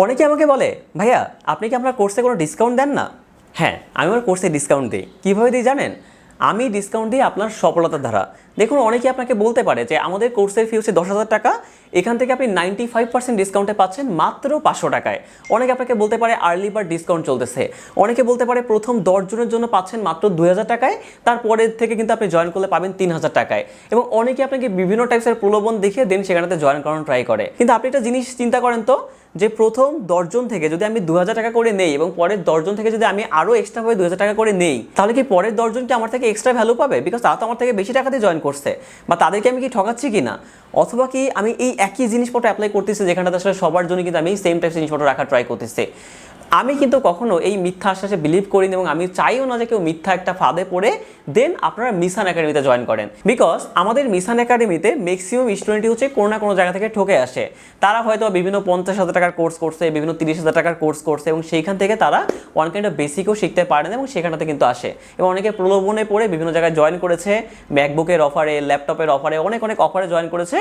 অনেকে আমাকে বলে, ভাইয়া, আপনি কি আপনার কোর্সে কোনো ডিসকাউন্ট দেন না? হ্যাঁ আমি আমার কোর্সে ডিসকাউন্ট দিই। কীভাবে দিই জানেন? আমি ডিসকাউন্ট দিই আপনার সফলতার ধারা দেখুন, অনেকে আপনাকে বলতে পারে যে, আমাদের কোর্সের ফি হচ্ছে দশ হাজার টাকা। এখান থেকে আপনি নাইনটি ফাইভ পার্সেন্ট ডিসকাউন্টে পাচ্ছেন মাত্র পাঁচশো টাকায়। অনেকে আপনাকে বলতে পারে, আর্লি বার ডিসকাউন্ট চলতেছে। অনেকে বলতে পারে, প্রথম দশ জনের জন্য পাচ্ছেন মাত্র দুই হাজার টাকায়। তারপরের থেকে কিন্তু আপনি জয়েন করলে পাবেন তিন হাজার টাকায়। এবং অনেকে আপনাকে বিভিন্ন টাইপসের প্রলোভন দেখিয়ে দেন, সেখানেতে জয়েন করানো ট্রাই করে। কিন্তু আপনি একটা জিনিস চিন্তা করেন তো যে প্রথম দশজন থেকে যদি আমি দু হাজার টাকা করে নেই এবং পরের দশজন থেকে যদি আমি আরও এক্সট্রাভাবে দু হাজার টাকা করে নেই, তাহলে কি পরের দশজন কি আমার থেকে এক্সট্রা ভ্যালু পাবে? বিকজ তারা তো আমার থেকে বেশি টাকাতে জয়েন করছে। বা তাদেরকে আমি কি ঠকাচ্ছি কি না অথবা কি আমি এই একই জিনিসপত্র অ্যাপ্লাই করতেছি যেখানটাতে আসলে সবার জন্য কিন্তু আমি সেম টাইপ জিনিসপত্র রাখার ট্রাই করতেছি। আমি কিন্তু কখনো এই মিথ্যা আশ্বাসে বিলিভ করিনি এবং আমি চাইও না যে কেউ মিথ্যা একটা ফাঁদে পড়ে দেন আপনারা মিশন একাডেমিতে জয়েন করেন। বিকজ আমাদের মিশন একাডেমিতে ম্যাক্সিমাম স্টুডেন্টই হচ্ছে কোনো না কোনো জায়গা থেকে ঠকে আসে। তারা হয়তো বিভিন্ন পঞ্চাশ হাজার টাকার কোর্স করছে, বিভিন্ন তিরিশ হাজার টাকার কোর্স করছে এবং সেইখান থেকে তারা ওয়ান কাইন্ড অফ বেসিকও শিখতে পারেন এবং সেখানটাতে কিন্তু আসে। এবং অনেকে প্রলোভনে পড়ে বিভিন্ন জায়গায় জয়েন করেছে ম্যাকবুকের অফারে ল্যাপটপের অফারে অনেক অনেক অফারে জয়েন করেছে।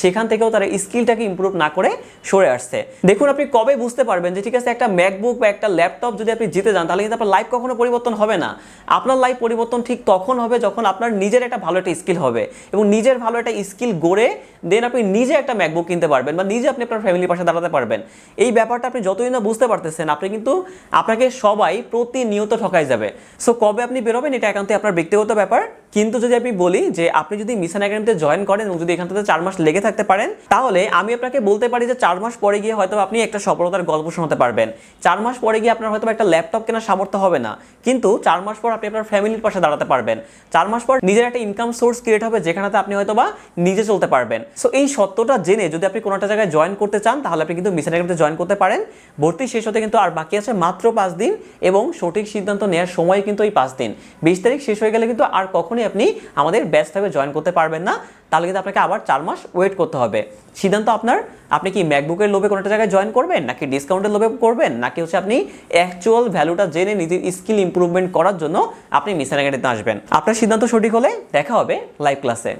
সেখান থেকেও তারা স্কিলটাকে ইমপ্রুভ না করে সরে আসছে। দেখুন, আপনি কবে বুঝতে পারবেন যে ঠিক আছে, একটা ম্যাকবুক বা একটা ল্যাপটপ যদি আপনি জিতে যান, তাহলে কিন্তু আপনার লাইফ কখনো পরিবর্তন হবে না। আপনার লাইফ পরিবর্তন ঠিক তখন হবে যখন আপনার নিজের একটা ভালো একটা স্কিল হবে এবং নিজের ভালো একটা স্কিল গড়ে দেন আপনি নিজে একটা ম্যাকবুক কিনতে পারবেন বা নিজে আপনি আপনার ফ্যামিলির পাশে দাঁড়াতে পারবেন। এই ব্যাপারটা আপনি যতই না বুঝতে পারতেছেন, আপনি কিন্তু আপনাকে সবাই প্রতিনিয়ত ঠকাই যাবে। সো কবে আপনি বেরোবেন, এটা একান্তই আপনার ব্যক্তিগত ব্যাপার। কিন্তু যদি আমি বলি যে আপনি যদি মিশন একাডেমিতে জয়েন করেন এবং যদি এখান থেকে চার মাস লেগে থাকতে পারেন, তাহলে আমি আপনাকে বলতে পারি যে চার মাস পরে গিয়ে হয়তো আপনি একটা সফলতার গল্প শোনাতে পারবেন। চার মাস পরে গিয়ে আপনার হয়তো একটা ল্যাপটপ কেনার সামর্থ্য হবে না। কিন্তু চার মাস পর আপনি আপনার ফ্যামিলির পাশে দাঁড়াতে পারবেন। চার মাস পর নিজের একটা ইনকাম সোর্স ক্রিয়েট হবে যেখানেতে আপনি হয়তো বা নিজে চলতে পারবেন। সো এই সত্যটা জেনে যদি আপনি কোনো একটা জায়গায় জয়েন করতে চান, তাহলে আপনি কিন্তু মিশন একাডেমিতে জয়েন করতে পারেন। ভর্তি শেষ হতে কিন্তু আর বাকি আছে মাত্র পাঁচ দিন এবং সঠিক সিদ্ধান্ত নেওয়ার সময় কিন্তু এই পাঁচ দিন। বিশ তারিখ শেষ হয়ে গেলে কিন্তু আর কখনোই আপনি আমাদের ব্যাচ থেকে জয়েন করতে পারবেন না। তাহলে কিন্তু আপনাকে আবার চার মাস ওয়েট করতে হবে। সিদ্ধান্ত আপনার, আপনি কি ম্যাকবুকের লোভে কোনো একটা জায়গায় জয়েন করবেন, নাকি ডিসকাউন্টের লোভে করবেন, নাকি হচ্ছে আপনি অ্যাকচুয়াল ভ্যালুটা জেনে নিজের স্কিল ইম্প্রুভমেন্ট করার জন্য আপনি মিশন একাডেমিতে আসবেন। আপনার সিদ্ধান্ত সঠিক হলে দেখা হবে লাইভ ক্লাসে